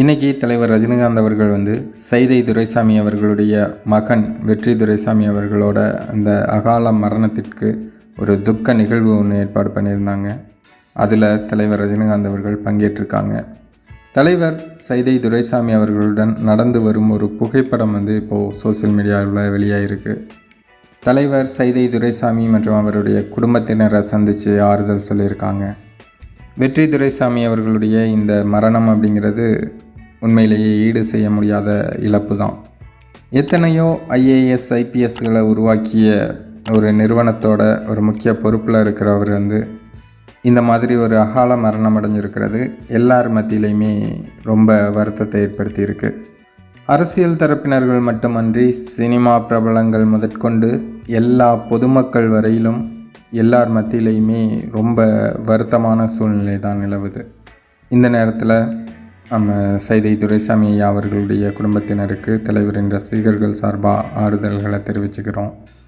இன்றைக்கி தலைவர் ரஜினிகாந்த் அவர்கள் வந்து சைதை துரைசாமி அவர்களுடைய மகன் வெற்றி துரைசாமி அவர்களோட அந்த அகால மரணத்திற்கு ஒரு துக்க நிகழ்வு ஒன்று ஏற்பாடு பண்ணியிருந்தாங்க. அதில் தலைவர் ரஜினிகாந்த் அவர்கள் பங்கேற்றிருக்காங்க. தலைவர் சைதை துரைசாமி அவர்களுடன் நடந்து வரும் ஒரு புகைப்படம் வந்து இப்போது சோஷியல் மீடியாவில் வெளியாகிருக்கு தலைவர் சைதை துரைசாமி மற்றும் அவருடைய குடும்பத்தினரை சந்தித்து ஆறுதல் சொல்லியிருக்காங்க. வெற்றி துரைசாமி அவர்களுடைய இந்த மரணம் அப்படிங்கிறது உண்மையிலேயே ஈடு செய்ய முடியாத இழப்பு தான் எத்தனையோ ஐஏஎஸ் ஐபிஎஸ்களை உருவாக்கிய ஒரு நிறுவனத்தோட ஒரு முக்கிய பொறுப்பில் இருக்கிறவர் வந்து இந்த மாதிரி ஒரு அகால மரணம் அடைஞ்சிருக்கிறது. எல்லார் மத்தியிலையுமே ரொம்ப வருத்தத்தை ஏற்படுத்தியிருக்கு. அரசியல் தரப்பினர்கள் மட்டுமன்றி சினிமா பிரபலங்கள் முதற்கொண்டு எல்லா பொதுமக்கள் வரையிலும் எல்லார் மத்தியிலையுமே ரொம்ப வருத்தமான சூழ்நிலை தான் நிலவுது. இந்த நேரத்தில் நம்ம சைதை துரைசாமி ஐயா அவர்களுடைய குடும்பத்தினருக்கு தலைவரின் ரசிகர்கள் சார்பாக ஆறுதல்களை தெரிவிச்சுக்கிறோம்.